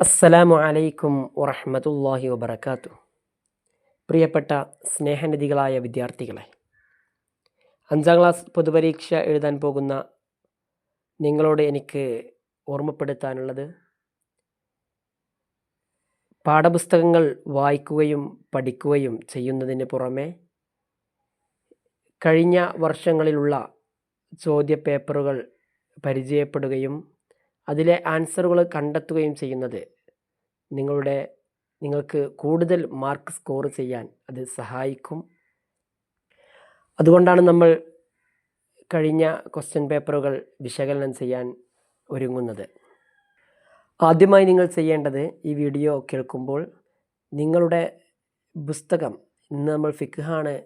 അസ്സലാമു അലൈക്കും വറഹ്മത്തുള്ളാഹി വബർക്കാത്തു പ്രിയപ്പെട്ട സ്നേഹനിധികളായ വിദ്യാർത്ഥികളെ അഞ്ചാം ക്ലാസ് പൊതുപരീക്ഷ എഴുതാൻ പോകുന്ന നിങ്ങളോട് എനിക്ക് ഓർമ്മപ്പെടുത്താനുള്ളത് പാഠപുസ്തകങ്ങൾ വായിക്കുകയും പഠിക്കുകയും ചെയ്യുന്നതിന് പുറമെ കഴിഞ്ഞ വർഷങ്ങളിലുള്ള ചോദ്യപേപ്പറുകൾ പരിചയപ്പെടുകയും അതിലെ ആൻസറുകൾ കണ്ടെത്തുകയും ചെയ്യുന്നത് നിങ്ങളുടെ നിങ്ങൾക്ക് കൂടുതൽ മാർക്ക് സ്കോർ ചെയ്യാൻ അത് സഹായിക്കും. അതുകൊണ്ടാണ് നമ്മൾ കഴിഞ്ഞ ക്വസ്റ്റ്യൻ പേപ്പറുകൾ വിശകലനം ചെയ്യാൻ ഒരുങ്ങുന്നത്. ആദ്യമായി നിങ്ങൾ ചെയ്യേണ്ടത് ഈ വീഡിയോ കേൾക്കുമ്പോൾ നിങ്ങളുടെ പുസ്തകം ഇന്ന് നമ്മൾ ഫിഖാണ്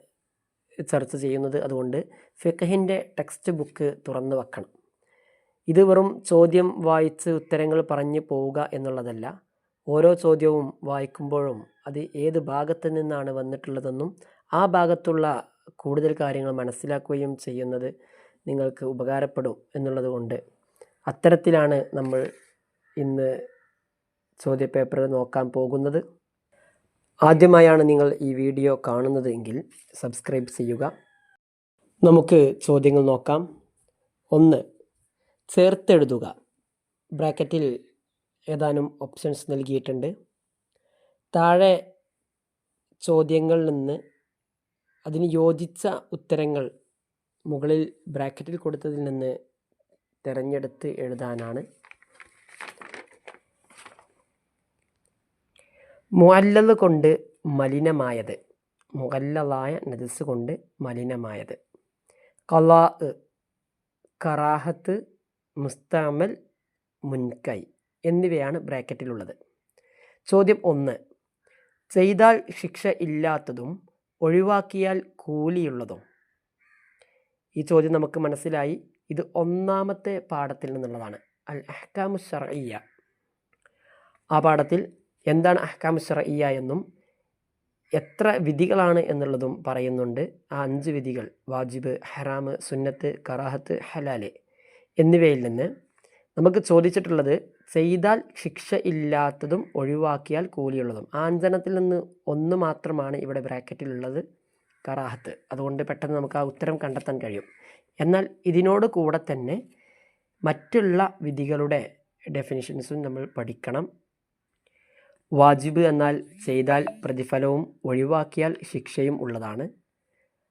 ചർച്ച ചെയ്യുന്നത്. അതുകൊണ്ട് ഫിഖഹിന്റെ ടെക്സ്റ്റ് ബുക്ക് തുറന്നു വെക്കണം. ഇത് വെറും ചോദ്യം വായിച്ച് ഉത്തരങ്ങൾ പറഞ്ഞു പോവുക എന്നുള്ളതല്ല. ഓരോ ചോദ്യവും വായിക്കുമ്പോഴും അത് ഏത് ഭാഗത്ത് നിന്നാണ് വന്നിട്ടുള്ളതെന്നും ആ ഭാഗത്തുള്ള കൂടുതൽ കാര്യങ്ങൾ മനസ്സിലാക്കുകയും ചെയ്യുന്നത് നിങ്ങൾക്ക് ഉപകാരപ്പെടും എന്നുള്ളത് കൊണ്ട് അത്തരത്തിലാണ് നമ്മൾ ഇന്ന് ചോദ്യപേപ്പർ നോക്കാൻ പോകുന്നത്. ആദ്യമായാണ് നിങ്ങൾ ഈ വീഡിയോ കാണുന്നത് എങ്കിൽ സബ്സ്ക്രൈബ് ചെയ്യുക. നമുക്ക് ചോദ്യങ്ങൾ നോക്കാം. ഒന്ന് ചേർത്തെഴുതുക. ബ്രാക്കറ്റിൽ ഏതാനും ഓപ്ഷൻസ് നൽകിയിട്ടുണ്ട്. താഴെ ചോദ്യങ്ങളിൽ നിന്ന് അതിന് യോജിച്ച ഉത്തരങ്ങൾ മുകളിൽ ബ്രാക്കറ്റിൽ കൊടുത്തതിൽ നിന്ന് തിരഞ്ഞെടുത്ത് എഴുതാനാണ്. മുഅല്ലൽ കൊണ്ട് മലിനമായത്. മുകല്ലതായ നജസ് കൊണ്ട് മലിനമായത്. കലാ കറാഹത്ത് മുസ്താമൽ മുൻകൈ എന്നിവയാണ് ബ്രാക്കറ്റിലുള്ളത്. ചോദ്യം ഒന്ന്. ചെയ്താൽ ശിക്ഷ ഇല്ലാത്തതും ഒഴിവാക്കിയാൽ കൂലിയുള്ളതും. ഈ ചോദ്യം നമുക്ക് മനസ്സിലായി. ഇത് ഒന്നാമത്തെ പാഠത്തിൽ നിന്നുള്ളതാണ്. അൽ അഹ്കാമു ഷറയ്യ ആ പാഠത്തിൽ എന്താണ് അഹ്കാമു ഷറയ്യ എന്നും എത്ര വിധികളാണ് എന്നുള്ളതും പറയുന്നുണ്ട്. ആ അഞ്ച് വിധികൾ. വാജിബ് ഹറാമ് സുന്നത്ത് കറാഹത്ത് ഹലാൽ. എന്നിവയിൽ നിന്ന് നമുക്ക് ചോദിച്ചിട്ടുള്ളത് ചെയ്താൽ ശിക്ഷ ഇല്ലാത്തതും ഒഴിവാക്കിയാൽ കൂലിയുള്ളതും. ആഞ്ചനത്തിൽ നിന്ന് ഒന്ന് മാത്രമാണ് ഇവിടെ ബ്രാക്കറ്റിലുള്ളത് കറാഹത്ത്. അതുകൊണ്ട് പെട്ടെന്ന് നമുക്ക് ആ ഉത്തരം കണ്ടെത്താൻ കഴിയും. എന്നാൽ ഇതിനോട് കൂടെ തന്നെ മറ്റുള്ള വിധികളുടെ ഡെഫിനിഷൻസും നമ്മൾ പഠിക്കണം. വാജിബ് എന്നാൽ ചെയ്താൽ പ്രതിഫലവും ഒഴിവാക്കിയാൽ ശിക്ഷയും ഉള്ളതാണ്.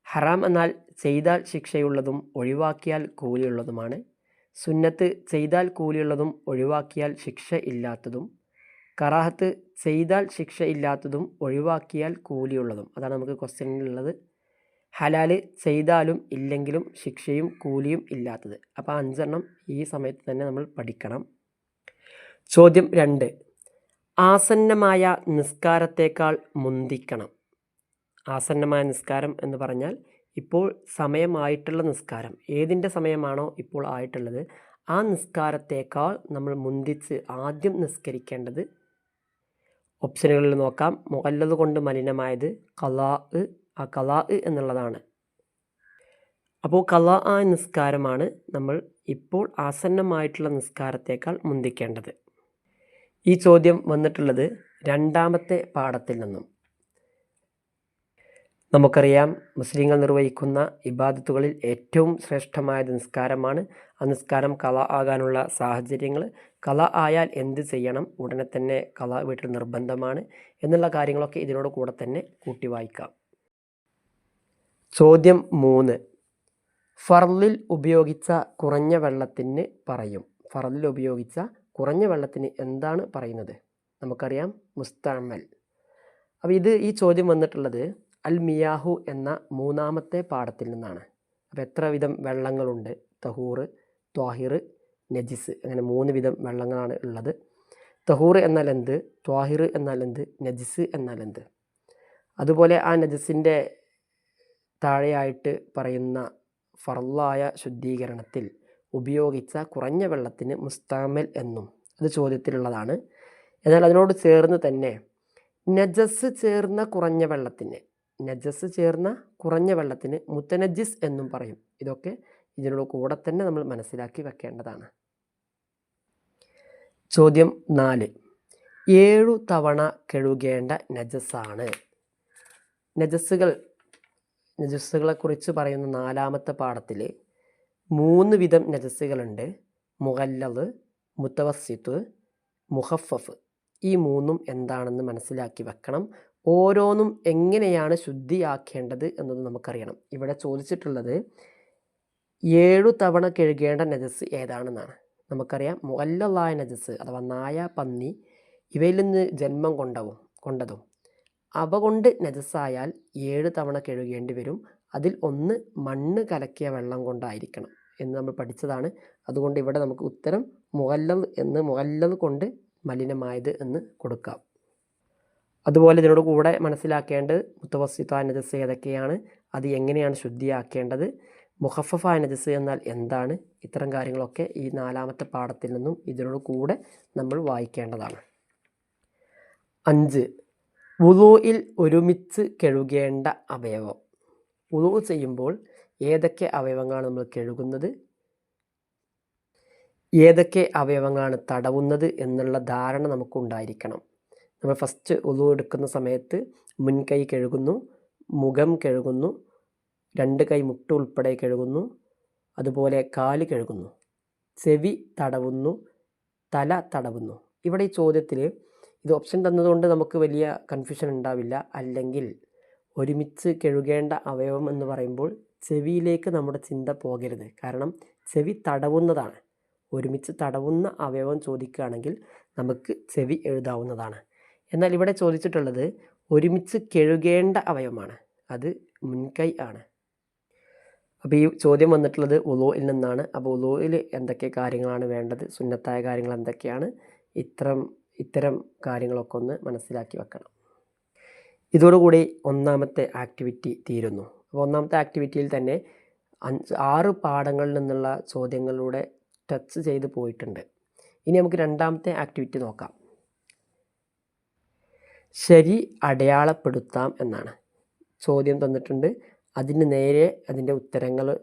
ഹറാം എന്നാൽ ചെയ്താൽ ശിക്ഷയുള്ളതും ഒഴിവാക്കിയാൽ കൂലിയുള്ളതുമാണ്. സുന്നത്ത് ചെയ്താൽ കൂലിയുള്ളതും ഒഴിവാക്കിയാൽ ശിക്ഷ ഇല്ലാത്തതും കറാഹത്ത് ചെയ്താൽ ശിക്ഷ ഇല്ലാത്തതും ഒഴിവാക്കിയാൽ കൂലിയുള്ളതും. അതാണ് നമുക്ക് ക്വസ്റ്റ്യനിലുള്ളത് ഹലാൽ ചെയ്താലും ഇല്ലെങ്കിലും ശിക്ഷയും കൂലിയും ഇല്ലാത്തത്. അപ്പോൾ അഞ്ചെണ്ണം ഈ സമയത്ത് തന്നെ നമ്മൾ പഠിക്കണം. ചോദ്യം രണ്ട്. ആസന്നമായ നിസ്കാരത്തേക്കാൾ മുന്തിക്കണം. ആസന്നമായ നിസ്കാരം എന്ന് പറഞ്ഞാൽ ഇപ്പോൾ സമയമായിട്ടുള്ള നിസ്കാരം. ഏതിന്റെ സമയമാണോ ഇപ്പോൾ ആയിട്ടുള്ളത്? ആ നിസ്കാരത്തേക്കാൾ നമ്മൾ മുന്തിച്ച് ആദ്യം നിസ്കരിക്കേണ്ടത് ഓപ്ഷനുകളിൽ നോക്കാം. മുകല്ലത് കൊണ്ട് മലിനമായത് കലാ ആ കലാ എന്നുള്ളതാണ്. അപ്പോൾ കലാ ആ നിസ്കാരമാണ് നമ്മൾ ഇപ്പോൾ ആസന്നമായിട്ടുള്ള നിസ്കാരത്തേക്കാൾ മുന്തിക്കേണ്ടത്. ഈ ചോദ്യം വന്നിട്ടുള്ളത് രണ്ടാമത്തെ പാഠത്തിൽ നിന്നും. നമുക്കറിയാം മുസ്ലിങ്ങൾ നിർവഹിക്കുന്ന ഇബാദത്തുകളിൽ ഏറ്റവും ശ്രേഷ്ഠമായ നിസ്കാരമാണ്. ആ നിസ്കാരം കല ആകാനുള്ള സാഹചര്യങ്ങൾ. കല ആയാൽ എന്ത് ചെയ്യണം? ഉടനെ തന്നെ കല വീട്ടിൽ നിർബന്ധമാണ്. എന്നുള്ള കാര്യങ്ങളൊക്കെ ഇതിനോട് കൂടെ തന്നെ കൂട്ടി വായിക്കാം. ചോദ്യം മൂന്ന്. ഫർലിൽ ഉപയോഗിച്ച കുറഞ്ഞ വെള്ളത്തിന് പറയും. ഫർലിൽ ഉപയോഗിച്ച കുറഞ്ഞ വെള്ളത്തിന് എന്താണ് പറയുന്നത്? നമുക്കറിയാം മുസ്താമൽ അപ്പോൾ ഇത് ഈ ചോദ്യം വന്നിട്ടുള്ളത് അൽ മിയാഹു എന്ന മൂന്നാമത്തെ പാഠത്തിൽ നിന്നാണ്. അപ്പോൾ എത്ര വിധം വെള്ളങ്ങളുണ്ട്? തഹൂർ ത്വാഹിർ നജിസ് അങ്ങനെ മൂന്ന് വിധം വെള്ളങ്ങളാണ് ഉള്ളത്. തഹൂർ എന്നാൽ എന്ത്? ത്വാഹിർ എന്നാൽ എന്ത്? നജിസ് എന്നാൽ എന്ത്? അതുപോലെ ആ നജിസിന്റെ താഴെയായിട്ട് പറയുന്ന ഫർലായ ശുദ്ധീകരണത്തിൽ ഉപയോഗിച്ച കുറഞ്ഞ വെള്ളത്തിന് മുസ്താമൽ എന്നും അത് ചോദ്യത്തിലുള്ളതാണ്. എന്നാൽ അതിനോട് ചേർന്ന് തന്നെ നജസ് ചേർന്ന കുറഞ്ഞ വെള്ളത്തിന് നജസ് ചേർന്ന കുറഞ്ഞ വെള്ളത്തിന് മുത്തനജിസ് എന്നും പറയും. ഇതൊക്കെ ഇതിനോട് കൂടെ തന്നെ നമ്മൾ മനസ്സിലാക്കി വെക്കേണ്ടതാണ്. ചോദ്യം നാല്. ഏഴു തവണ കഴുകേണ്ട നജസ്സാണ്. നജസ്സുകൾ നജസ്സുകളെക്കുറിച്ച് പറയുന്ന നാലാമത്തെ പാഠത്തിൽ മൂന്ന് വിധം നജസ്സുകളുണ്ട്. മുഹല്ലത് മുത്തവസിത്ത് മുഹഫഫ്. ഈ മൂന്നും എന്താണെന്ന് മനസ്സിലാക്കി വെക്കണം. ഓരോന്നും എങ്ങനെയാണ് ശുദ്ധിയാക്കേണ്ടത് എന്നത് നമുക്കറിയണം. ഇവിടെ ചോദിച്ചിട്ടുള്ളത് ഏഴു തവണ കഴുകേണ്ട നജസ് ഏതാണെന്നാണ്. നമുക്കറിയാം മുല്ലായ നജസ് അഥവാ നായ പന്നി ഇവയിൽ നിന്ന് ജന്മം കൊണ്ടവും കൊണ്ടതും. അവ കൊണ്ട് നജസ്സായാൽ ഏഴ് തവണ കഴുകേണ്ടി വരും. അതിൽ ഒന്ന് മണ്ണ് കലക്കിയ വെള്ളം കൊണ്ടായിരിക്കണം എന്ന് നമ്മൾ പഠിച്ചതാണ്. അതുകൊണ്ട് ഇവിടെ നമുക്ക് ഉത്തരം മുഹല്ലൽ എന്ന് മുഹല്ലൽ കൊണ്ട് മലിനമായത് എന്ന് കൊടുക്കാം. അതുപോലെ ഇതിനോട് കൂടെ മനസ്സിലാക്കേണ്ടത് മുത്തവസിത്ത നജസ് ഏതൊക്കെയാണ്? അത് എങ്ങനെയാണ് ശുദ്ധിയാക്കേണ്ടത്? മുഹഫഫ നജസ് എന്നാൽ എന്താണ്? ഇത്തരം കാര്യങ്ങളൊക്കെ ഈ നാലാമത്തെ പാഠത്തിൽ നിന്നും ഇതിനോട് കൂടെ നമ്മൾ വായിക്കേണ്ടതാണ്. അഞ്ച്. വുളുയിൽ ഒരുമിച്ച് കഴുകേണ്ട അവയവം. വുളു ചെയ്യുമ്പോൾ ഏതൊക്കെ അവയവങ്ങളാണ് നമ്മൾ കഴുകുന്നത്? ഏതൊക്കെ അവയവങ്ങളാണ് തടവുന്നത് എന്നുള്ള ധാരണ നമുക്കുണ്ടായിരിക്കണം. നമ്മൾ ഫസ്റ്റ് ഉളു എടുക്കുന്ന സമയത്ത് മുൻകൈ കഴുകുന്നു മുഖം കഴുകുന്നു രണ്ട് കൈ മുട്ട ഉൾപ്പെടെ കഴുകുന്നു അതുപോലെ കാൽ കഴുകുന്നു ചെവി തടവുന്നു തല തടവുന്നു. ഇവിടെ ഈ ചോദ്യത്തിൽ ഇത് ഓപ്ഷൻ തന്നതുകൊണ്ട് നമുക്ക് വലിയ കൺഫ്യൂഷൻ ഉണ്ടാവില്ല. അല്ലെങ്കിൽ ഒരുമിച്ച് കഴുകേണ്ട അവയവം എന്ന് പറയുമ്പോൾ ചെവിയിലേക്ക് നമ്മുടെ ചിന്ത പോകരുത്. കാരണം ചെവി തടവുന്നതാണ്. ഒരുമിച്ച് തടവുന്ന അവയവം ചോദിക്കുകയാണെങ്കിൽ നമുക്ക് ചെവി എഴുതാവുന്നതാണ്. എന്നാൽ ഇവിടെ ചോദിച്ചിട്ടുള്ളത് ഒരുമിച്ച് കഴുകേണ്ട അവയവമാണ്. അത് മുൻകൈ ആണ്. അപ്പോൾ ഈ ചോദ്യം വന്നിട്ടുള്ളത് ഉലോയിൽ നിന്നാണ്. അപ്പോൾ ഉലോയിൽ എന്തൊക്കെ കാര്യങ്ങളാണ് വേണ്ടത്? സുന്നത്തായ കാര്യങ്ങൾ എന്തൊക്കെയാണ്? ഇത്തരം ഇത്തരം കാര്യങ്ങളൊക്കെ ഒന്ന് മനസ്സിലാക്കി വെക്കണം. ഇതോടുകൂടി ഒന്നാമത്തെ ആക്ടിവിറ്റി തീരുന്നു. അപ്പോൾ ഒന്നാമത്തെ ആക്ടിവിറ്റിയിൽ തന്നെ അഞ്ച് ആറ് പാഠങ്ങളിൽ നിന്നുള്ള ചോദ്യങ്ങളിലൂടെ ടച്ച് ചെയ്ത് പോയിട്ടുണ്ട്. ഇനി നമുക്ക് രണ്ടാമത്തെ ആക്ടിവിറ്റി നോക്കാം. ശരി അടയാളപ്പെടുത്താം എന്നാണ്. ചോദ്യം തന്നിട്ടുണ്ട്. അതിന് നേരെ അതിന്റെ ഉത്തരങ്ങൾ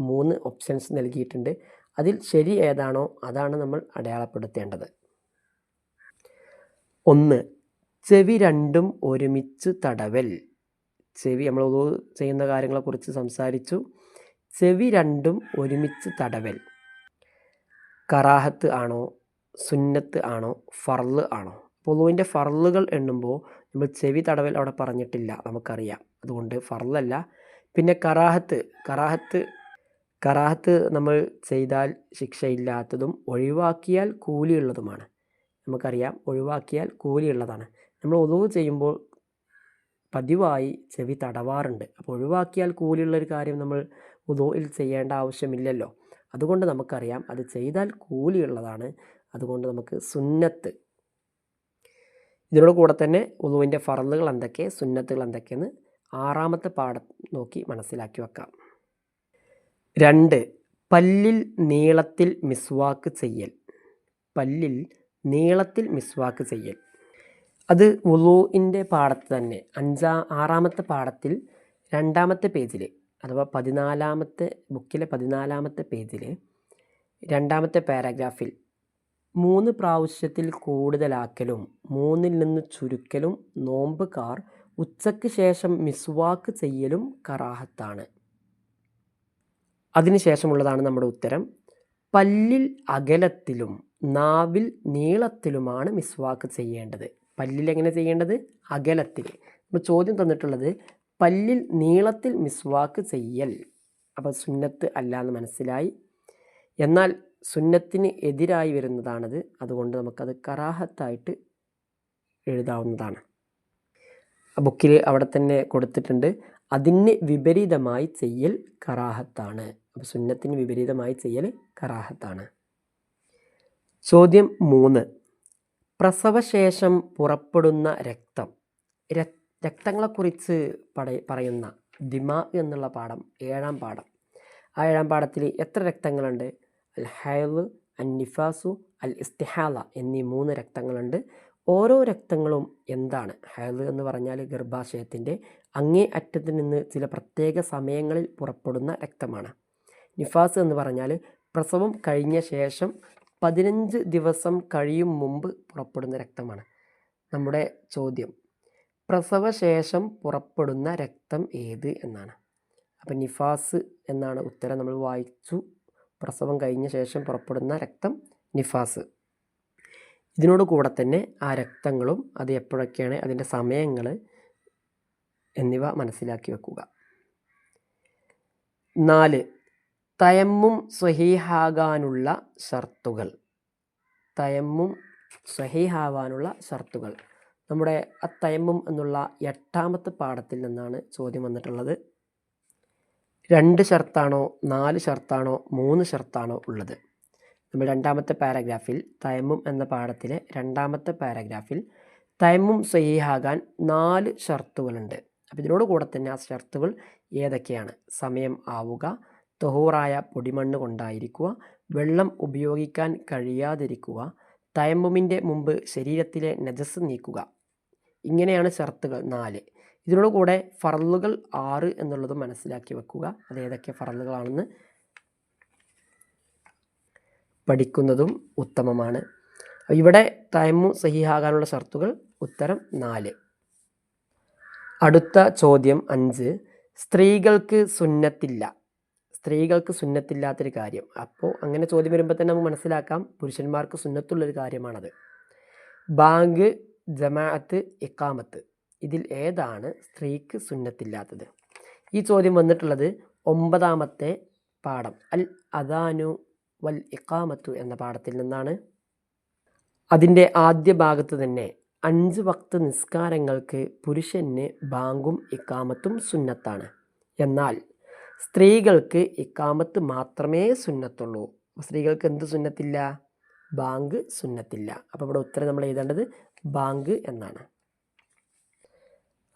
മൂന്ന് ഓപ്ഷൻസ് നൽകിയിട്ടുണ്ട്. അതിൽ ശരി ഏതാണോ അതാണ് നമ്മൾ അടയാളപ്പെടുത്തേണ്ടത്. ഒന്ന് ചെവി രണ്ടും ഒരുമിച്ച് തടവൽ. ചെവി നമ്മൾ ചെയ്യുന്ന കാര്യങ്ങളെക്കുറിച്ച് സംസാരിച്ചു. ചെവി രണ്ടും ഒരുമിച്ച് തടവൽ. കറാഹത്ത് ആണോ സുന്നത്ത് ആണോ ഫർൾ ആണോ? പൊതുവിന്റെ ഫറലുകൾ എണ്ണുമ്പോൾ നമ്മൾ ചെവി തടവൽ അവിടെ പറഞ്ഞിട്ടില്ല നമുക്കറിയാം. അതുകൊണ്ട് ഫറലല്ല പിന്നെ കറാഹത്ത്. കറാഹത്ത് കറാഹത്ത് നമ്മൾ ചെയ്താൽ ശിക്ഷയില്ലാത്തതും ഒഴിവാക്കിയാൽ കൂലിയുള്ളതുമാണ്. നമുക്കറിയാം ഒഴിവാക്കിയാൽ കൂലിയുള്ളതാണ്. നമ്മൾ ഒതുവ് ചെയ്യുമ്പോൾ പതിവായി ചെവി തടവാറുണ്ട്. അപ്പോൾ ഒഴിവാക്കിയാൽ കൂലിയുള്ളൊരു കാര്യം നമ്മൾ ഉദോയിൽ ചെയ്യേണ്ട ആവശ്യമില്ലല്ലോ. അതുകൊണ്ട് നമുക്കറിയാം അത് ചെയ്താൽ കൂലിയുള്ളതാണ്. അതുകൊണ്ട് നമുക്ക് സുന്നത്ത് ഇതിനോട് കൂടെ തന്നെ ഉദുവിന്റെ ഫറലുകൾ എന്തൊക്കെ സുന്നത്തുകൾ എന്തൊക്കെയെന്ന് ആറാമത്തെ പാഠം നോക്കി മനസ്സിലാക്കി വെക്കാം. രണ്ട് പല്ലിൽ നീളത്തിൽ മിസ്വാക്ക് ചെയ്യൽ. പല്ലിൽ നീളത്തിൽ മിസ്വാക്ക് ചെയ്യൽ. അത് ഉളുവിന്റെ പാഠത്ത് തന്നെ അഞ്ചാ ആറാമത്തെ പാഠത്തിൽ രണ്ടാമത്തെ പേജിൽ അഥവാ പതിനാലാമത്തെ ബുക്കിലെ പതിനാലാമത്തെ പേജിൽ രണ്ടാമത്തെ പാരാഗ്രാഫിൽ മൂന്ന് പ്രാവശ്യത്തിൽ കൂടുതലാക്കലും മൂന്നിൽ നിന്ന് ചുരുക്കലും നോമ്പുകാർ ഉച്ചയ്ക്ക് ശേഷം മിസ്വാക്ക് ചെയ്യലും കറാഹത്താണ്. അതിനുശേഷമുള്ളതാണ് നമ്മുടെ ഉത്തരം. പല്ലിൽ അകലത്തിലും നാവിൽ നീളത്തിലുമാണ് മിസ്വാക്ക് ചെയ്യേണ്ടത്. പല്ലിൽ എങ്ങനെ ചെയ്യേണ്ടത്? അകലത്തിൽ. നമ്മൾ ചോദ്യം തന്നിട്ടുള്ളത് പല്ലിൽ നീളത്തിൽ മിസ്വാക്ക് ചെയ്യൽ. അപ്പോൾ സുന്നത്ത് അല്ല എന്ന് മനസ്സിലായി. എന്നാൽ സുന്നത്തിന് എതിരായി വരുന്നതാണത്. അതുകൊണ്ട് നമുക്കത് കറാഹത്തായിട്ട് എഴുതാവുന്നതാണ്. ആ ബുക്കിൽ അവിടെ തന്നെ കൊടുത്തിട്ടുണ്ട്. അതിന് വിപരീതമായി ചെയ്യൽ കറാഹത്താണ്. അപ്പോൾ സുന്നത്തിന് വിപരീതമായി ചെയ്യൽ കറാഹത്താണ്. ചോദ്യം മൂന്ന്. പ്രസവശേഷം പുറപ്പെടുന്ന രക്തം. രക്തങ്ങളെക്കുറിച്ച് പറയുന്ന ദിമാ എന്നുള്ള പാഠം ഏഴാം പാഠം. ആ ഏഴാം പാഠത്തിൽ എത്ര രക്തങ്ങളുണ്ട്? അൽ ഹൈൽ അൽ നിഫാസു അൽ ഇസ്തിഹാല എന്നീ മൂന്ന് രക്തങ്ങളുണ്ട്. ഓരോ രക്തങ്ങളും എന്താണ്? ഹയൽ എന്ന് പറഞ്ഞാൽ ഗർഭാശയത്തിന്റെ അങ്ങേ അറ്റത്ത് നിന്ന് ചില പ്രത്യേക സമയങ്ങളിൽ പുറപ്പെടുന്ന രക്തമാണ്. നിഫാസ് എന്ന് പറഞ്ഞാൽ പ്രസവം കഴിഞ്ഞ ശേഷം പതിനഞ്ച് ദിവസം കഴിയും മുമ്പ് പുറപ്പെടുന്ന രക്തമാണ്. നമ്മുടെ ചോദ്യം പ്രസവശേഷം പുറപ്പെടുന്ന രക്തം ഏത് എന്നാണ്. അപ്പം നിഫാസ് എന്നാണ് ഉത്തരം നമ്മൾ വായിച്ചു. പ്രസവം കഴിഞ്ഞ ശേഷം പുറപ്പെടുന്ന രക്തം നിഫാസ്. ഇതിനോട് കൂടെ തന്നെ ആ രക്തങ്ങളും അത് എപ്പോഴൊക്കെയാണ് അതിന്റെ സമയങ്ങൾ എന്നിവ മനസ്സിലാക്കി വെക്കുക. നാല് തയമ്മും സ്വഹീഹാകാനുള്ള ഷർത്തുകൾ. തയമ്മും സ്വഹീഹാവാനുള്ള ഷർത്തുകൾ. നമ്മുടെ ആ തയമ്മും എന്നുള്ള എട്ടാമത്തെ പാഠത്തിൽ നിന്നാണ് ചോദ്യം വന്നിട്ടുള്ളത്. രണ്ട് ഷർത്താണോ നാല് ഷർത്താണോ മൂന്ന് ഷർത്താണോ ഉള്ളത്? നമ്മൾ രണ്ടാമത്തെ പാരഗ്രാഫിൽ തയമ്മും എന്ന പാഠത്തിലെ രണ്ടാമത്തെ പാരഗ്രാഫിൽ തയമ്മും സഹിഹാകാൻ നാല് ഷർത്തുകളുണ്ട്. അപ്പോൾ ഇതിനോട് കൂടെ തന്നെ ആ ഷർത്തുകൾ ഏതൊക്കെയാണ്? സമയം ആവുക തൊഹൂറായ പൊടിമണ്ണ് കൊണ്ടായിരിക്കുക വെള്ളം ഉപയോഗിക്കാൻ കഴിയാതിരിക്കുക തയമ്മുമിന്റെ മുമ്പ് ശരീരത്തിലെ നജസ് നീക്കുക. ഇങ്ങനെയാണ് ഷർത്തുകൾ നാല്. ഇതിനോട് കൂടെ ഫറലുകൾ ആറ് എന്നുള്ളത് മനസ്സിലാക്കി വെക്കുക. അത് ഏതൊക്കെ ഫറലുകളാണെന്ന് പഠിക്കുന്നതും ഉത്തമമാണ്. ഇവിടെ തൈമു സഹിയാകാനുള്ള ഷർത്തുകൾ ഉത്തരം നാല്. അടുത്ത ചോദ്യം അഞ്ച്. സ്ത്രീകൾക്ക് സുന്നത്തില്ല. സ്ത്രീകൾക്ക് സുന്നത്തില്ലാത്തൊരു കാര്യം. അപ്പോൾ അങ്ങനെ ചോദ്യം വരുമ്പോൾ തന്നെ നമുക്ക് മനസ്സിലാക്കാം. പുരുഷന്മാർക്ക് സുന്നത്തുള്ളൊരു കാര്യമാണത്. ബാങ്ക് ജമാഅത്ത് ഇക്കാമത്ത് ഇതിൽ ഏതാണ് സ്ത്രീക്ക് സുന്നത്തില്ലാത്തത്? ഈ ചോദ്യം വന്നിട്ടുള്ളത് ഒമ്പതാമത്തെ പാഠം അൽ അദാനു വൽ ഇക്കാമത്തു എന്ന പാഠത്തിൽ നിന്നാണ്. അതിന്റെ ആദ്യ ഭാഗത്ത് തന്നെ അഞ്ച് വക്ത് നിസ്കാരങ്ങൾക്ക് പുരുഷന് ബാങ്കും ഇക്കാമത്തും സുന്നത്താണ്. എന്നാൽ സ്ത്രീകൾക്ക് ഇക്കാമത്ത് മാത്രമേ സുന്നത്തുള്ളൂ. സ്ത്രീകൾക്ക് എന്ത് സുന്നത്തില്ല? ബാങ്ക് സുന്നത്തില്ല. അപ്പോൾ ഇവിടെ ഉത്തരം നമ്മൾ എഴുതേണ്ടത് ബാങ്ക് എന്നാണ്.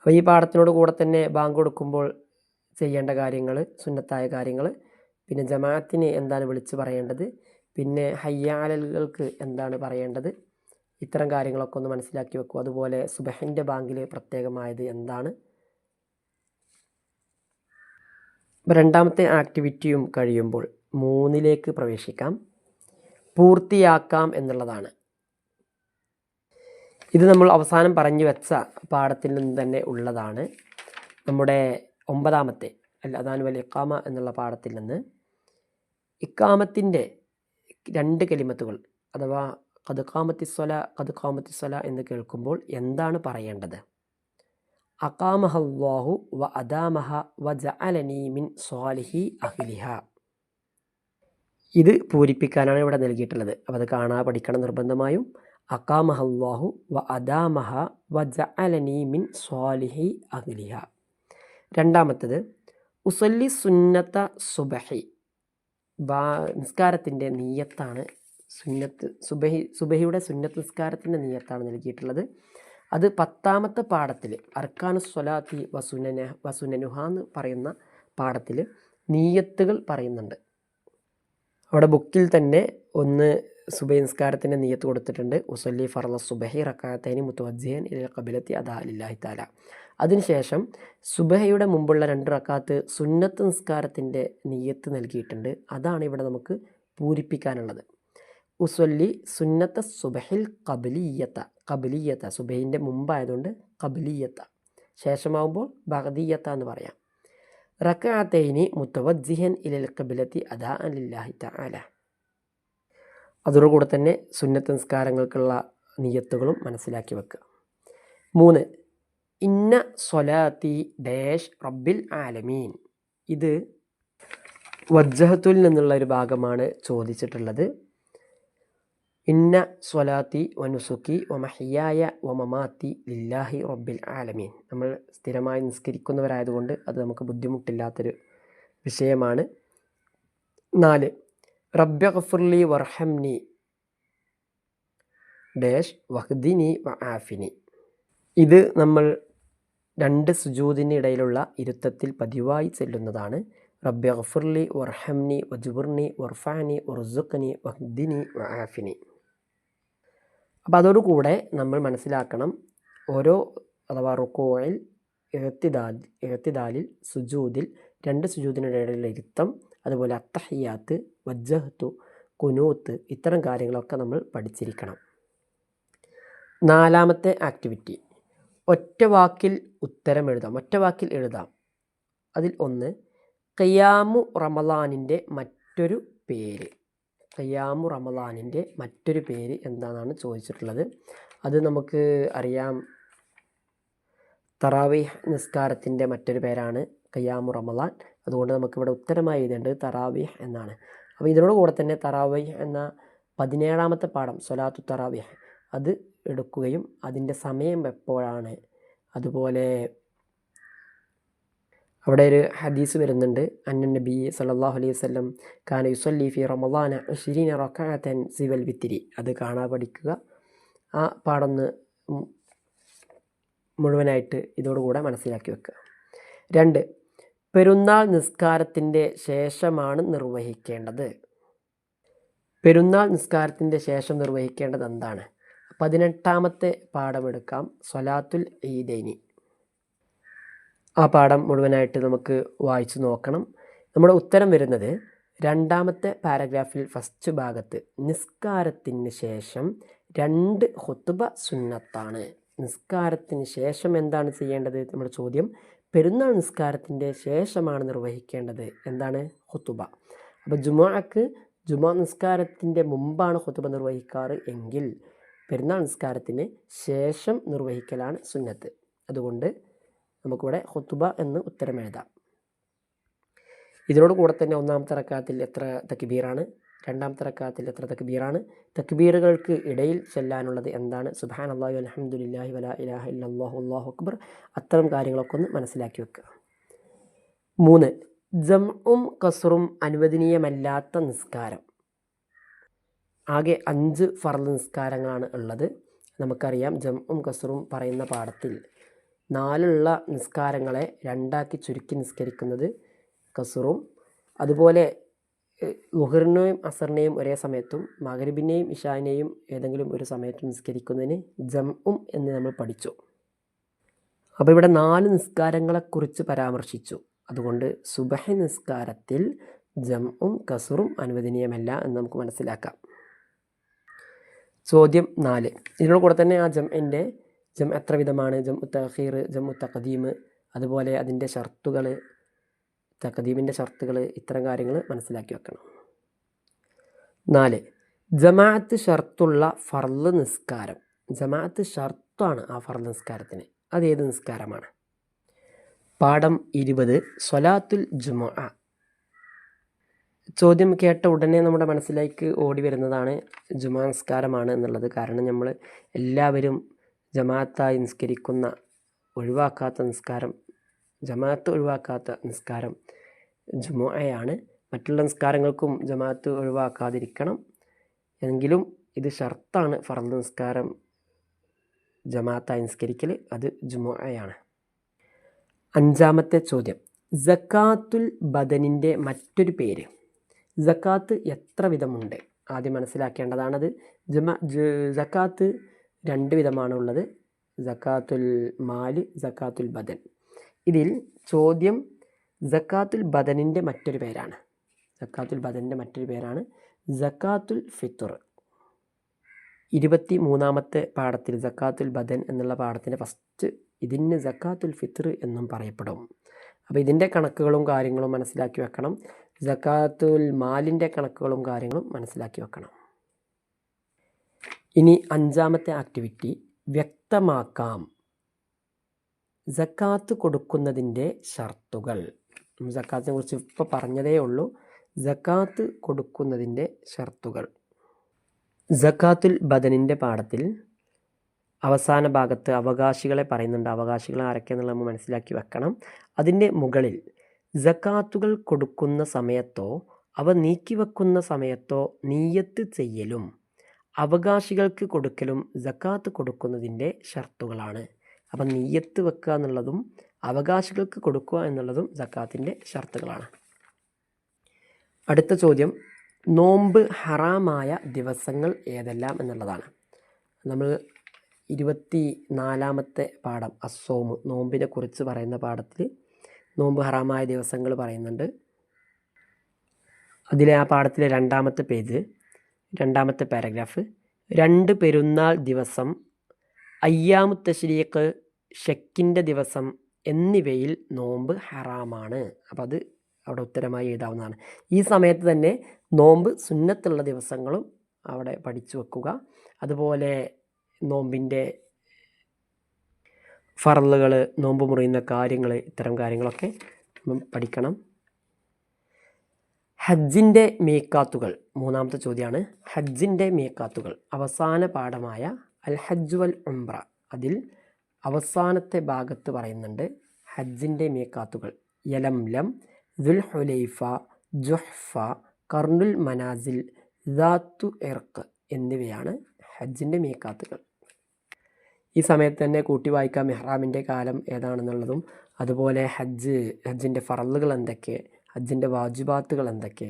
അപ്പോൾ ഈ പാഠത്തിനോട് കൂടെ തന്നെ ബാങ്ക് കൊടുക്കുമ്പോൾ ചെയ്യേണ്ട കാര്യങ്ങൾ സുന്നത്തായ കാര്യങ്ങൾ പിന്നെ ജമാഅത്തിന് എന്താണ് വിളിച്ച് പറയേണ്ടത് പിന്നെ ഹയ്യാലലുകൾക്ക് എന്താണ് പറയേണ്ടത് ഇത്തരം കാര്യങ്ങളൊക്കെ ഒന്ന് മനസ്സിലാക്കി വെക്കും. അതുപോലെ സുബഹിന്റെ ബാങ്കിൽ പ്രത്യേകമായത് എന്താണ്? രണ്ടാമത്തെ ആക്ടിവിറ്റിയും കഴിയുമ്പോൾ മൂന്നിലേക്ക് പ്രവേശിക്കാം. പൂർത്തിയാക്കാം എന്നുള്ളതാണ്. ഇത് നമ്മൾ അവസാനം പറഞ്ഞു വെച്ച പാഠത്തിൽ നിന്ന് തന്നെ ഉള്ളതാണ്. നമ്മുടെ ഒമ്പതാമത്തെ അല്ല അതാണ് വലിയ ഇക്കാമ എന്നുള്ള പാഠത്തിൽ നിന്ന് ഇക്കാമത്തിന്റെ രണ്ട് കലിമത്തുകൾ അഥവാ കതുക്കാമത്തി സ്വല കതുക്കാമത്തി സ്വല എന്ന് കേൾക്കുമ്പോൾ എന്താണ് പറയേണ്ടത്? അക്കാമഹല്ലാഹു വ അദാമഹ വ ജഅലനി മിൻ സ്വാലിഹി അഹ്ലിഹ. ഇത് പൂരിപ്പിക്കാനാണ് ഇവിടെ നൽകിയിട്ടുള്ളത്. അപ്പോൾ അത് കാണാ പഠിക്കണം നിർബന്ധമായും. അക്കാമഹല്ലാഹു വ അദാമഹ വ ജഅലനി മിൻ സ്വാലിഹി അഹ്ലിഹ രണ്ടാമത്തത് ഉസല്ലി സുന്നത്ത സുബഹി. ബാ നിസ്കാരത്തിന്റെ നീയത്താണ് സുന്നത്ത് സുബഹി സുബഹിയുടെ സുന്നത്ത് നിസ്കാരത്തിന്റെ നീയത്താണ് നൽകിയിട്ടുള്ളത്. അത് പത്താമത്തെ പാഠത്തിൽ അർക്കാനു സ്വലാത്തി വസുനന വസുനനുഹ എന്ന് പറയുന്ന പാഠത്തിൽ നീയത്തുകൾ പറയുന്നുണ്ട്. അവിടെ ബുക്കിൽ തന്നെ ഒന്ന് സുബൈ നിസ്കാരത്തിന്റെ നീയത്ത് കൊടുത്തിട്ടുണ്ട്. ഉസല്ലി ഫർല സുബഹി റക്കാത്തൈനി മുത്തുവജ്ജയൻ ഇൽ കബിലത്തി അദാ അലില്ലാഹി താല അതിനുശേഷം സുബഹയുടെ മുമ്പുള്ള രണ്ട് റക്കാത്ത് സുന്നത്ത് നിസ്കാരത്തിന്റെ നീയത്ത് നൽകിയിട്ടുണ്ട്. അതാണ് ഇവിടെ നമുക്ക് പൂരിപ്പിക്കാനുള്ളത്. ഉസല്ലി സുന്നത്ത സുബഹിൽ കബലിയത്ത കബലിയത്ത സുബഹിന്റെ മുമ്പായതുകൊണ്ട് കബലിയത്ത ശേഷമാകുമ്പോൾ ബഹദീയത്ത എന്ന് പറയാം. റക്കാത്തേനി മുത്തവജ്ജിഹൻ ഇലൽ കബിലത്തി അദാ അലില്ലാഹി തആല. അതോടുകൂടെ തന്നെ സുന്നത്ത് നിസ്കാരങ്ങൾക്കുള്ള നിയത്തുകളും മനസ്സിലാക്കി വെക്കുക. മൂന്ന് ഇന്ന സ്വലാത്തി ഡാഷ് റബ്ബിൽ ആലമീൻ. ഇത് വജ്ജഹത്തുൽ നിന്നുള്ള ഒരു ഭാഗമാണ് ചോദിച്ചിട്ടുള്ളത്. ഇന്ന സ്വലാത്തി വനുസുക്കി ഒമഹിയായ ഒമമാത്തി ലില്ലാഹി റബ്ബിൽ ആലമീൻ. നമ്മൾ സ്ഥിരമായി നിസ്കരിക്കുന്നവരായതുകൊണ്ട് അത് നമുക്ക് ബുദ്ധിമുട്ടില്ലാത്തൊരു വിഷയമാണ്. നാല് റബ്ബ ഗഫുർലി വർഹംനി. ഡാഷ് വഹ്ദിനി വ ആഫിനി. ഇത് നമ്മൾ രണ്ട് സുജൂദിന് ഇടയിലുള്ള ഇരുത്തത്തിൽ പതിവായി ചെല്ലുന്നതാണ്. റബ്ബ ഗഫുർലി വർഹംനി വജുബുർനി വർഫാനി ഉർസുഖനി വഹ്ദിനി വ ആഫിനി. അപ്പോൾ അതോടുകൂടെ നമ്മൾ മനസ്സിലാക്കണം ഓരോ അഥവാ റുക്കോയിൽ എഴുത്തിദാൽ എഴുത്തിദാലിൽ സുജൂദിൽ രണ്ട് സുജൂദിനിടയിലുള്ള ഇരുത്തം അതുപോലെ അത്തഹിയാത്ത് വജ്ജഹത്തു കുനൂത്ത് ഇത്തരം കാര്യങ്ങളൊക്കെ നമ്മൾ പഠിച്ചിരിക്കണം. നാലാമത്തെ ആക്ടിവിറ്റി. ഒറ്റ വാക്കിൽ ഉത്തരം എഴുതാം. ഒറ്റ വാക്കിൽ എഴുതാം. അതിൽ ഒന്ന് കയ്യാമു റമലാനിന്റെ മറ്റൊരു പേര്. കയ്യാമു റമലാനിന്റെ മറ്റൊരു പേര് എന്താണെന്നാണ് ചോദിച്ചിട്ടുള്ളത്. അത് നമുക്ക് അറിയാം. തറാവീഹ് നിസ്കാരത്തിന്റെ മറ്റൊരു പേരാണ് കയ്യാമു റമലാൻ അതുകൊണ്ട് നമുക്കിവിടെ ഉത്തരമായി എഴുതേണ്ടത് തറാവിഹ് എന്നാണ്. അപ്പോൾ ഇതിനോട് കൂടെ തന്നെ തറാവിഹ് എന്ന പതിനേഴാമത്തെ പാഠം സൊലാത്തു തറാവിഹ് അത് എടുക്കുകയും അതിന്റെ സമയം എപ്പോഴാണ്? അതുപോലെ അവിടെ ഒരു ഹദീസ് വരുന്നുണ്ട്. അന്നൻ നബി സല്ലല്ലാഹു അലൈഹി വസല്ലം കാന യുസല്ലി ഫി റമളാന ഇശ്രീന റക്അത്തൻ സിവൽ വിത്തിരി. അത് കാണാൻ പഠിക്കുക. ആ പാടൊന്ന് മുഴുവനായിട്ട് ഇതോടുകൂടെ മനസ്സിലാക്കി വെക്കുക. രണ്ട് പെരുന്നാൾ നിസ്കാരത്തിന്റെ ശേഷമാണ് നിർവഹിക്കേണ്ടത്. പെരുന്നാൾ നിസ്കാരത്തിന്റെ ശേഷം നിർവഹിക്കേണ്ടത് എന്താണ്? പതിനെട്ടാമത്തെ പാഠമെടുക്കാം സ്വലാത്തുൽ ഈദൈനി. ആ പാഠം മുഴുവനായിട്ട് നമുക്ക് വായിച്ചു നോക്കണം. നമ്മുടെ ഉത്തരം വരുന്നത് രണ്ടാമത്തെ പാരഗ്രാഫിൽ ഫസ്റ്റ് ഭാഗത്ത് നിസ്കാരത്തിന് ശേഷം രണ്ട് ഹുത്തുബ സുന്നത്താണ്. നിസ്കാരത്തിന് ശേഷം എന്താണ് ചെയ്യേണ്ടത്? നമ്മുടെ ചോദ്യം പെരുന്നാൾ നിസ്കാരത്തിന്റെ ശേഷമാണ് നിർവഹിക്കേണ്ടത്. എന്താണ്? ഹുത്തുബ അപ്പോൾ ജുമാക്ക് ജുമാ നിസ്കാരത്തിന്റെ മുമ്പാണ് ഹുത്തുബ നിർവഹിക്കാറ് എങ്കിൽ പെരുന്നാൾ നിസ്കാരത്തിന് ശേഷം നിർവഹിക്കലാണ് സുന്നത്ത്. അതുകൊണ്ട് നമുക്കിവിടെ ഹുത്തുബ എന്ന് ഉത്തരം എഴുതാം. ഇതിനോട് കൂടെ തന്നെ ഒന്നാമത്തെ റക്കാത്തിൽ എത്ര തക്ബീറാണ്? രണ്ടാമത്തെ റക്കാത്തിൽ എത്ര തക്ബീറാണ്? തക്ബീറുകൾക്ക് ഇടയിൽ ചെല്ലാനുള്ളത് എന്താണ്? സുബാൻ അള്ളാഹു അലഹമുല്ലാഹി വല ഇലാഹ ഇല്ലാഹു അള്ളാഹു അക്ബർ. അത്തരം കാര്യങ്ങളൊക്കെ ഒന്ന് മനസ്സിലാക്കി വെക്കുക മൂന്ന് ജംഉം കസറും അനുവദനീയമല്ലാത്ത നിസ്കാരം. ആകെ അഞ്ച് ഫർദ് നിസ്കാരങ്ങളാണ് ഉള്ളത്. നമുക്കറിയാം ജംഉം കസറും പറയുന്ന പാഠത്തിൽ നാലുള്ള നിസ്കാരങ്ങളെ രണ്ടാക്കി ചുരുക്കി നിസ്കരിക്കുന്നത് കസറും അതുപോലെ ലുഹറിനെയും അസറിനെയും ഒരേ സമയത്തും മകരബിനെയും ഇഷാനെയും ഏതെങ്കിലും ഒരു സമയത്ത് നിസ്കരിക്കുന്നതിന് ജംഉം എന്ന് നമ്മൾ പഠിച്ചു. അപ്പോൾ ഇവിടെ നാല് നിസ്കാരങ്ങളെക്കുറിച്ച് പരാമർശിച്ചു. അതുകൊണ്ട് സുബഹ നിസ്കാരത്തിൽ ജംഉം കസുറും അനുവദനീയമല്ല എന്ന് നമുക്ക് മനസ്സിലാക്കാം. ചോദ്യം നാല്. ഇതിനോട് കൂടെ തന്നെ ആ ജംഇന്റെ ജം എത്ര വിധമാണ്? ജം തഖീർ ജം ഉത്തഖദീം അതുപോലെ അതിന്റെ ഷർത്തുകൾ തഖദീമിന്റെ ഷർത്തുകൾ ഇത്തരം കാര്യങ്ങൾ മനസ്സിലാക്കി വെക്കണം. നാല് ജമാഅത്ത് ഷർത്തുള്ള ഫർൾ നിസ്കാരം. ജമാഅത്ത് ഷർത്താണ് ആ ഫർൾ നിസ്കാരത്തിന്. അത് ഏത് നിസ്കാരമാണ്? പാഠം ഇരുപത് സ്വലാത്തുൽ ജുമ ചോദ്യം കേട്ട ഉടനെ നമ്മുടെ മനസ്സിലേക്ക് ഓടി വരുന്നതാണ് ജുമാ നിസ്കാരമാണ് എന്നുള്ളത്. കാരണം നമ്മൾ എല്ലാവരും ജമാഅത്തായി നിസ്കരിക്കുന്ന ഒഴിവാക്കാത്ത നിസ്കാരം ജമാഅത്ത് ഒഴിവാക്കാത്ത നിസ്കാരം ജുമുഅയാണ്. മറ്റുള്ള നിസ്കാരങ്ങൾക്കും ജമാഅത്ത് ഒഴിവാക്കാതിരിക്കണം. എങ്കിലും ഇത് ഷർത്താണ് ഫർദ് നിസ്കാരം ജമാഅത്തായി നിസ്കരിക്കൽ അത് ജുമുഅയാണ്. അഞ്ചാമത്തെ ചോദ്യം. ജക്കാത്തുൽ ബദനിന്റെ മറ്റൊരു പേര്. ജക്കാത്ത് എത്ര വിധമുണ്ട്? ആദ്യം മനസ്സിലാക്കേണ്ടതാണത്. ജമാ ജക്കാത്ത് രണ്ട് വിധമാണുള്ളത്. ജക്കാത്തുൽ മാൽ ജക്കാത്തുൽ ബദൻ. ഇതിൽ ചോദ്യം ജക്കാത്തുൽ ബദനിന്റെ മറ്റൊരു പേരാണ്. ജക്കാത്തുൽ ബദനിന്റെ മറ്റൊരു പേരാണ്. ജക്കാത്തുൽ ഫിത്തുർ. ഇരുപത്തി മൂന്നാമത്തെ പാഠത്തിൽ ജക്കാത്തുൽ ബദൻ എന്നുള്ള പാഠത്തിന്റെ ഫസ്റ്റ് ഇതിന് ജക്കാത്തുൽ ഫിത്ർ എന്നും പറയപ്പെടും. അപ്പോൾ ഇതിന്റെ കണക്കുകളും കാര്യങ്ങളും മനസ്സിലാക്കി വെക്കണം. ജക്കാത്തുൽ മാലിന്റെ കണക്കുകളും കാര്യങ്ങളും മനസ്സിലാക്കി വെക്കണം. ഇനി അഞ്ചാമത്തെ ആക്ടിവിറ്റി വ്യക്തമാക്കാം. ജക്കാത്ത് കൊടുക്കുന്നതിന്റെ ഷർത്തുകൾ. ജക്കാത്തിനെ കുറിച്ച് ഇപ്പോൾ പറഞ്ഞതേ ഉള്ളൂ. ജക്കാത്ത് കൊടുക്കുന്നതിന്റെ ഷർത്തുകൾ. ജക്കാത്തുൽ ബദനിന്റെ പാഠത്തിൽ അവസാന ഭാഗത്ത് അവകാശികളെ പറയുന്നുണ്ട്. അവകാശികൾ ആരൊക്കെയെന്നുള്ള നമ്മൾ മനസ്സിലാക്കി വെക്കണം. അതിന്റെ മുകളിൽ ജക്കാത്തുകൾ കൊടുക്കുന്ന സമയത്തോ അവ നീക്കി നീക്കിവെക്കുന്ന സമയത്തോ നീയത്ത് ചെയ്യലും അവകാശികൾക്ക് കൊടുക്കലും ജക്കാത്ത് കൊടുക്കുന്നതിന്റെ ഷർത്തുകളാണ്. അപ്പം നീയത്ത് വെക്കുക എന്നുള്ളതും അവകാശികൾക്ക് കൊടുക്കുക എന്നുള്ളതും ജക്കാത്തിന്റെ ഷർത്തുകളാണ്. അടുത്ത ചോദ്യം നോമ്പ് ഹറാമായ ദിവസങ്ങൾ ഏതെല്ലാം എന്നുള്ളതാണ്. നമ്മൾ ഇരുപത്തി നാലാമത്തെ പാഠം അസോമ് നോമ്പിനെ കുറിച്ച് പറയുന്ന പാഠത്തിൽ നോമ്പ് ഹറാമായ ദിവസങ്ങൾ പറയുന്നുണ്ട്. അതിലെ ആ പാഠത്തിലെ രണ്ടാമത്തെ പേജ് രണ്ടാമത്തെ പാരഗ്രാഫ് രണ്ട് പെരുന്നാൾ ദിവസം അയ്യാമു തശ്രീഖ് ഷെക്കിന്റെ ദിവസം എന്നിവയിൽ നോമ്പ് ഹറാമാണ്. അപ്പോൾ അത് അവിടെ ഉത്തരമായി എഴുതാവുന്നതാണ്. ഈ സമയത്ത് തന്നെ നോമ്പ് സുന്നത്തുള്ള ദിവസങ്ങളും അവിടെ പഠിച്ചു വെക്കുക. അതുപോലെ നോമ്പിന്റെ ഫറലുകൾ നോമ്പ് മുറിയുന്ന കാര്യങ്ങൾ ഇത്തരം കാര്യങ്ങളൊക്കെ പഠിക്കണം. ഹജ്ജിന്റെ മീക്കാത്തുകൾ മൂന്നാമത്തെ ചോദ്യമാണ് ഹജ്ജിന്റെ മീക്കാത്തുകൾ അവസാന പാഠമായ അൽ ഹജ്ജ് വൽ ഉംറ. അതിൽ അവസാനത്തെ ഭാഗത്ത് പറയുന്നുണ്ട് ഹജ്ജിന്റെ മീക്കാത്തുകൾ യലംലം ദുൽ ഹുലൈഫ ജുഹ്ഫ കർണുൽ മനാസിൽ ദാത്തു എർക്ക് എന്നിവയാണ് ഹജ്ജിന്റെ മീക്കാത്തുകൾ ഈ സമയത്ത് തന്നെ കൂട്ടി വായിക്കാം മെഹ്റാമിന്റെ കാലം ഏതാണെന്നുള്ളതും അതുപോലെ ഹജ്ജ് ഹജ്ജിന്റെ ഫറലുകൾ എന്തൊക്കെ ഹജ്ജിന്റെ വാജുബാത്തുകൾ എന്തൊക്കെ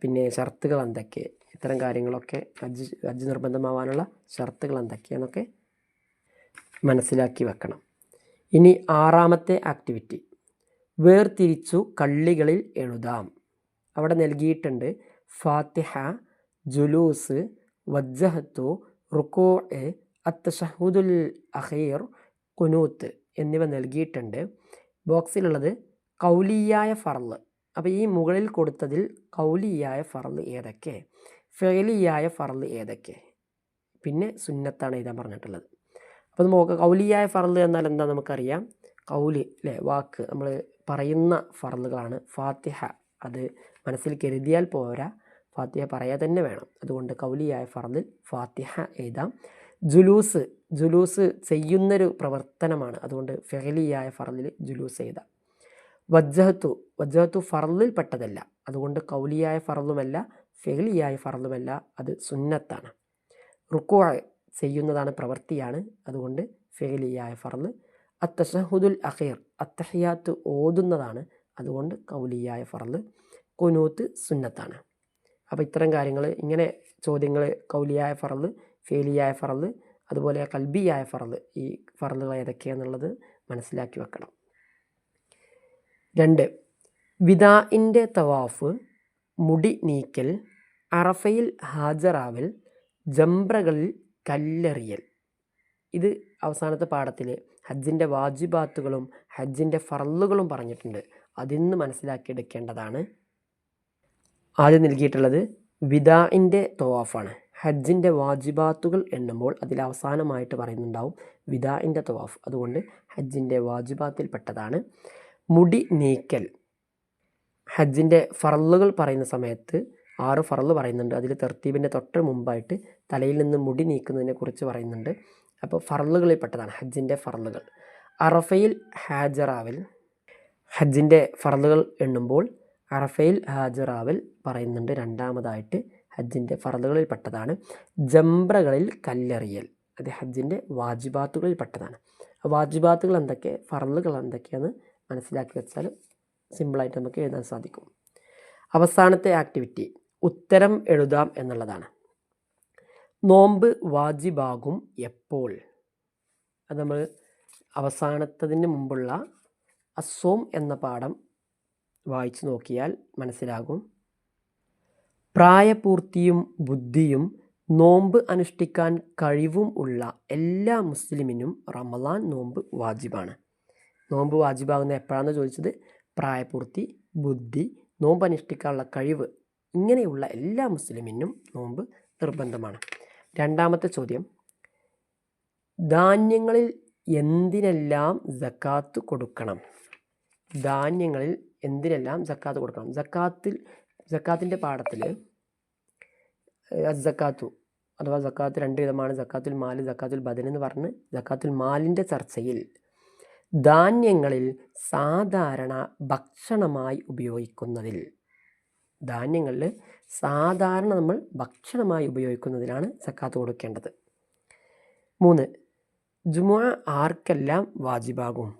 പിന്നെ ഷർത്തുകൾ എന്തൊക്കെ ഇത്തരം കാര്യങ്ങളൊക്കെ ഹജ്ജ് ഹജ്ജ് നിർബന്ധമാവാനുള്ള ഷർത്തുകൾ എന്തൊക്കെയാണെന്നൊക്കെ മനസ്സിലാക്കി വെക്കണം. ഇനി ആറാമത്തെ ആക്ടിവിറ്റി വേർതിരിച്ചു കള്ളികളിൽ എഴുതാം. അവിടെ നൽകിയിട്ടുണ്ട് ഫാത്തിഹ ജുലൂസ് വജ്ജഹത്തു റുക്കോ അത്തഷഹുദുൽ അഹീർ കുനൂത്ത് എന്നിവ നൽകിയിട്ടുണ്ട്. ബോക്സിലുള്ളത് കൗലിയായ ഫറൽ അപ്പോൾ ഈ മുകളിൽ കൊടുത്തതിൽ കൗലിയായ ഫറൽ ഏതൊക്കെ? ഫെലിയായ ഫറൽ ഏതൊക്കെ? പിന്നെ സുന്നത്താണ് എഴുതാൻ പറഞ്ഞിട്ടുള്ളത്. അപ്പോൾ നമുക്ക് കൗലിയായ ഫറൽ എന്നാൽ എന്താ നമുക്കറിയാം? കൗലി അല്ലേ വാക്ക്. നമ്മൾ പറയുന്ന ഫറലുകളാണ് ഫാത്തിഹ അത് മനസ്സിൽ കരുതിയാൽ പോരാ. ഫാത്തിഹ പറയാൻ തന്നെ വേണം. അതുകൊണ്ട് കൗലിയായ ഫറലിൽ ഫാത്തിഹ എഴുതാം. ജുലൂസ് ജുലൂസ് ചെയ്യുന്നൊരു പ്രവർത്തനമാണ്. അതുകൊണ്ട് ഫെഹലിയായ ഫറലിൽ ജുലൂസ് എഴുതാം. വജ്ജഹത്തു വജ്ജഹത്തു ഫറലിൽ പെട്ടതല്ല അതുകൊണ്ട് കൗലിയായ ഫറലുമല്ല ഫെഹലിയായ ഫറലുമല്ല അത് സുന്നത്താണ്. റുക്കോ ചെയ്യുന്നതാണ് പ്രവൃത്തിയാണ്. അതുകൊണ്ട് ഫെഹലിയായ ഫറൽ അത്തഷഹുദുൽ അഖീർ അത്തഹിയാത്ത് ഓതുന്നതാണ്. അതുകൊണ്ട് കൗലിയായ ഫറൽ കുനൂത്ത് സുന്നത്താണ്. അപ്പോൾ ഇത്തരം കാര്യങ്ങൾ ഇങ്ങനെ ചോദ്യങ്ങൾ കൗലിയായ ഫറൽ ഫേലിയായ ഫറൽ അതുപോലെ കൽബിയായ ഫറൽ ഈ ഫറലുകൾ ഏതൊക്കെയാണെന്നുള്ളത് മനസ്സിലാക്കി വെക്കണം. രണ്ട് വിദാഇന്റെ തവാഫ് മുടി നീക്കൽ അറഫയിൽ ഹാജറാവൽ ജംബ്രകളിൽ കല്ലെറിയൽ. ഇത് അവസാനത്തെ പാഠത്തിൽ ഹജ്ജിന്റെ വാജിബാത്തുകളും ഹജ്ജിന്റെ ഫറലുകളും പറഞ്ഞിട്ടുണ്ട്. അതിന്ന് മനസ്സിലാക്കിയെടുക്കേണ്ടതാണ്. ആദ്യം നൽകിയിട്ടുള്ളത് വിദാഇന്റെ തവാഫാണ്. ഹജ്ജിന്റെ വാജിബാത്തുകൾ എണ്ണുമ്പോൾ അതിൽ അവസാനമായിട്ട് പറയുന്നുണ്ടാവും വിദാഇന്റെ തവാഫ്. അതുകൊണ്ട് ഹജ്ജിന്റെ വാജിബാത്തിൽപ്പെട്ടതാണ്. മുടി നീക്കൽ. ഹജ്ജിന്റെ ഫറലുകൾ പറയുന്ന സമയത്ത് ആറ് ഫറൽ പറയുന്നുണ്ട്. അതിൽ തെർത്തീബിന്റെ തൊട്ട് മുമ്പായിട്ട് തലയിൽ നിന്ന് മുടി നീക്കുന്നതിനെ കുറിച്ച് പറയുന്നുണ്ട്. അപ്പോൾ ഫറലുകളിൽ പെട്ടതാണ് ഹജ്ജിന്റെ ഫറലുകൾ അറഫയിൽ ഹാജറാവൽ ഹജ്ജിന്റെ ഫറലുകൾ എണ്ണുമ്പോൾ അറഫയിൽ ഹാജറാവൽ പറയുന്നുണ്ട്. രണ്ടാമതായിട്ട് ഹജ്ജിന്റെ ഫറലുകളിൽ പെട്ടതാണ് ജംബ്രകളിൽ കല്ലെറിയൽ. അത് ഹജ്ജിന്റെ വാജിബാത്തുകളിൽ പെട്ടതാണ്. വാജിബാത്തുകൾ എന്തൊക്കെ? ഫറലുകൾ എന്തൊക്കെയാണെന്ന് മനസ്സിലാക്കി വെച്ചാൽ സിമ്പിളായിട്ട് നമുക്ക് എഴുതാൻ സാധിക്കും. അവസാനത്തെ ആക്ടിവിറ്റി ഉത്തരം എഴുതാം എന്നുള്ളതാണ്. നോമ്പ് വാജിബാകും എപ്പോൾ? അത് നമ്മൾ അവസാനത്തതിന് മുമ്പുള്ള അസോം എന്ന പാഠം വായിച്ചു നോക്കിയാൽ മനസ്സിലാകും. പ്രായപൂർത്തിയും ബുദ്ധിയും നോമ്പ് അനുഷ്ഠിക്കാൻ കഴിവും ഉള്ള എല്ലാ മുസ്ലിമിനും റമലാൻ നോമ്പ് വാജിബാണ്. നോമ്പ് വാജിബാകുന്ന എപ്പോഴാണെന്ന് ചോദിച്ചത്? പ്രായപൂർത്തി ബുദ്ധി നോമ്പ് അനുഷ്ഠിക്കാനുള്ള കഴിവ് ഇങ്ങനെയുള്ള എല്ലാ മുസ്ലിമിനും നോമ്പ് നിർബന്ധമാണ്. രണ്ടാമത്തെ ചോദ്യം. ധാന്യങ്ങളിൽ എന്തിനെല്ലാം ജക്കാത്ത് കൊടുക്കണം? ധാന്യങ്ങളിൽ എന്തിനെല്ലാം ജക്കാത്ത് കൊടുക്കണം? ജക്കാത്തിൽ ജക്കാത്തിന്റെ പാഠത്തിൽ അസക്കാത്തു അഥവാ ജക്കാത്ത് രണ്ട് വിധമാണ്. ജക്കാത്തുൽ മാൽ ജക്കാത്തുൽ ബദൻ എന്ന് പറഞ്ഞ് ജക്കാത്തുൽ മാലിന്റെ ചർച്ചയിൽ ധാന്യങ്ങളിൽ സാധാരണ ഭക്ഷണമായി ഉപയോഗിക്കുന്നതിൽ. ധാന്യങ്ങളിൽ സാധാരണ നമ്മൾ ഭക്ഷണമായി ഉപയോഗിക്കുന്നതിലാണ് സക്കാത്ത് കൊടുക്കേണ്ടത്. മൂന്ന് ജുമുഅ ആർക്കെല്ലാം വാജിബാകും?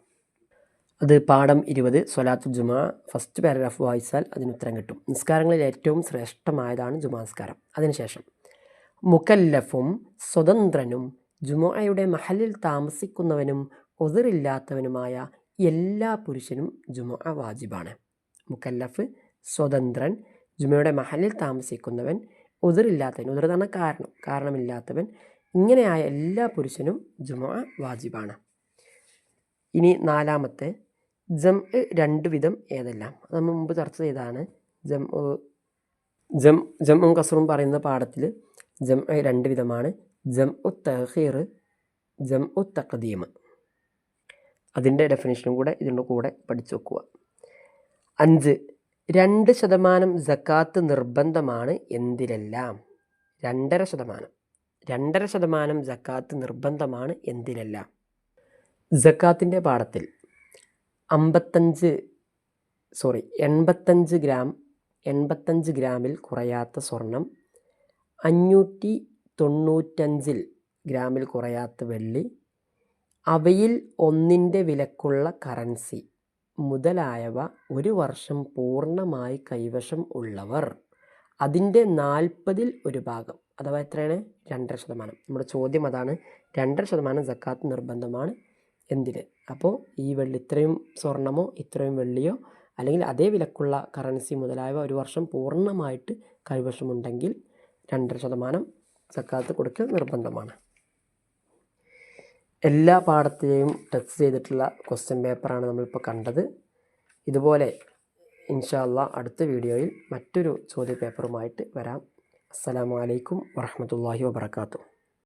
അത് പാഠം ഇരുപത് സ്വലാത്തു ജുമാ ഫസ്റ്റ് പാരഗ്രാഫ് വായിച്ചാൽ അതിന് ഉത്തരം കിട്ടും. നിസ്കാരങ്ങളിൽ ഏറ്റവും ശ്രേഷ്ഠമായതാണ് ജുമാസ്കാരം അതിനുശേഷം മുക്കല്ലഫും സ്വതന്ത്രനും ജുമുഅയുടെ മഹലിൽ താമസിക്കുന്നവനും ഒതിറില്ലാത്തവനുമായ എല്ലാ പുരുഷനും ജുമുഅ വാജിബാണ്. മുക്കല്ലഫ് സ്വതന്ത്രൻ ജുമയുടെ മഹലിൽ താമസിക്കുന്നവൻ ഉതിറില്ലാത്തവൻ ഉതിർ പറഞ്ഞാൽ കാരണം കാരണമില്ലാത്തവൻ ഇങ്ങനെയായ എല്ലാ പുരുഷനും ജുമുഅ വാജിബാണ്. ഇനി നാലാമത്തെ ജം രണ്ട് വിധം ഏതെല്ലാം? അത് നമ്മൾ മുമ്പ് ചർച്ച ചെയ്തതാണ്. ജം ജം ജമ്മും കസറും പറയുന്ന പാഠത്തിൽ ജം രണ്ട് വിധമാണ്. ജം ഉ തഹീർ ജം ഉ തഖദീം. അതിന്റെ ഡെഫിനേഷനും കൂടെ ഇതിന്റെ കൂടെ പഠിച്ചു വെക്കുക. അഞ്ച് രണ്ട് ശതമാനം ജക്കാത്ത് നിർബന്ധമാണ് എന്തിലെല്ലാം രണ്ടര ശതമാനം. രണ്ടര ശതമാനം ജക്കാത്ത് നിർബന്ധമാണ് എന്തിലെല്ലാം ജക്കാത്തിന്റെ പാഠത്തിൽ അമ്പത്തഞ്ച് സോറി എൺപത്തഞ്ച് ഗ്രാം എൺപത്തഞ്ച് ഗ്രാമിൽ കുറയാത്ത സ്വർണം അഞ്ഞൂറ്റി തൊണ്ണൂറ്റഞ്ചിൽ ഗ്രാമിൽ കുറയാത്ത വെള്ളി അവയിൽ ഒന്നിന്റെ വിലക്കുള്ള കറൻസി മുതലായവ ഒരു വർഷം പൂർണമായി കൈവശം ഉള്ളവർ. അതിന്റെ നാൽപ്പതിൽ ഒരു ഭാഗം അഥവാ എത്രയാണ്? രണ്ടര ശതമാനം. നമ്മുടെ ചോദ്യം അതാണ് രണ്ടര ശതമാനം സക്കാത്ത് നിർബന്ധമാണ് എന്തിന്? അപ്പോൾ ഈ വെള്ളി ഇത്രയും സ്വർണമോ ഇത്രയും വെള്ളിയോ അല്ലെങ്കിൽ അതേ വിലക്കുള്ള കറൻസി മുതലായവ ഒരു വർഷം പൂർണമായിട്ട് കൈവശമുണ്ടെങ്കിൽ രണ്ടര ശതമാനം സക്കാത്ത് കൊടുക്കൽ നിർബന്ധമാണ്. എല്ലാ പാഠത്തെയും ടച്ച് ചെയ്തിട്ടുള്ള ക്വസ്റ്റ്യൻ പേപ്പറാണ് നമ്മളിപ്പോൾ കണ്ടത്. ഇതുപോലെ ഇൻഷാല്ല അടുത്ത വീഡിയോയിൽ മറ്റൊരു ചോദ്യ പേപ്പറുമായിട്ട് വരാം. അസ്സലാമു അലൈക്കും വറഹമത്തല്ലാഹി വബർക്കാത്തു